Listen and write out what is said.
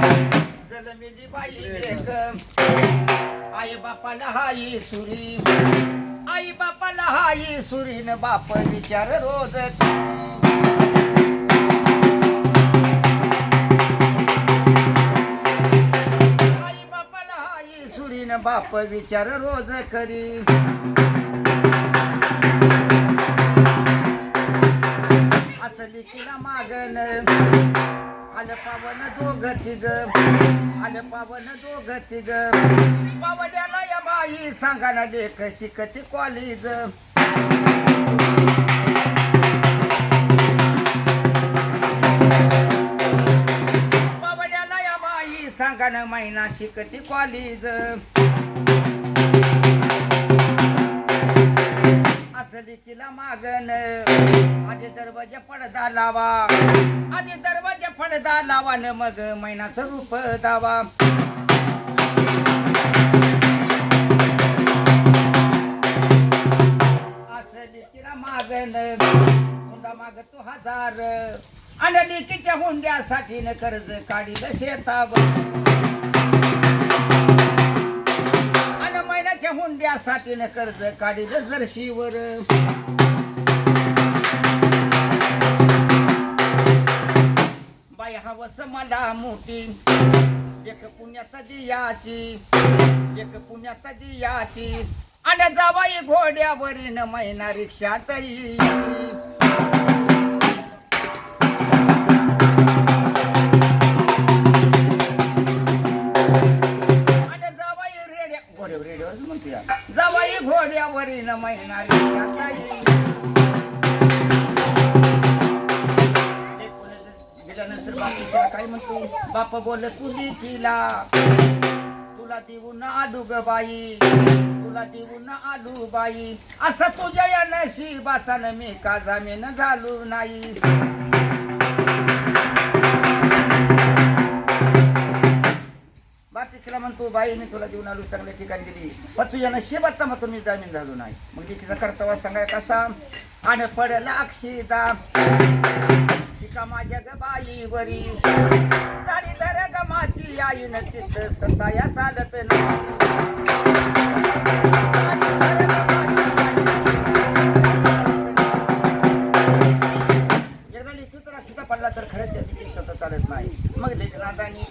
जलमेली by I बापाला हाई सुरी. आई बापाला हाई सुरीन बाप विचार रोज. आई बापाला हाई सुरीन बाप विचार रोज करी. असली तिला मागण आलं पावन दोघ तिग आलं पावन दोघ तिग पावड्याला या बाई सांगा ना लेख शिकती कॉलेज पावड्याला या बाई सांगा ना महिना शिकती कॉलेज असली किला मागण. आधी दरवाजा पडदा लावा. आधी दरवाजा पडदा लावा मग मैनाचं रूप दावा. असली तिला मागण हुंडा मागतो हजार. आणि तिच्या हुंड्यासाठी न कर्ज काढील शेतावर. आणि महिन्याच्या हुंड्यासाठी न कर्ज काढील जरशीवर. बाय हवस मला मोठी एक पुण्याचा दियाची एक पुण्याचा दियाची आणि जावाई घोड्यावरील महिना रिक्षात येई. आणि जावाई रेड्या घोड्या रेड्यावरच म्हणते या. जावाई घोड्यावरील महिना रिक्षात बाप बोल तुली तिला तुला देऊ ना आलू ग बाई तुला देऊ ना आलू बाई. असं तुझ्या या नशिबाचा न मी का जामीन झालो नाही. तिला म्हणतो बाई मी तुला देऊन आलो चांगल्या ठिकाणी दिली पण तुझ्या नशिबाचा मग मी जामीन झालो नाही. म्हणजे तिचा कर्तव्य सांगाय कसा आणि पडला अक्षिता कामा जगबाईवरी झाली तर गमाची आई न तिथ सताया चालत नाही. एकदा लिखित तर अक्षता पडला तर खरंच सतत चालत नाही. मग लेखनादानी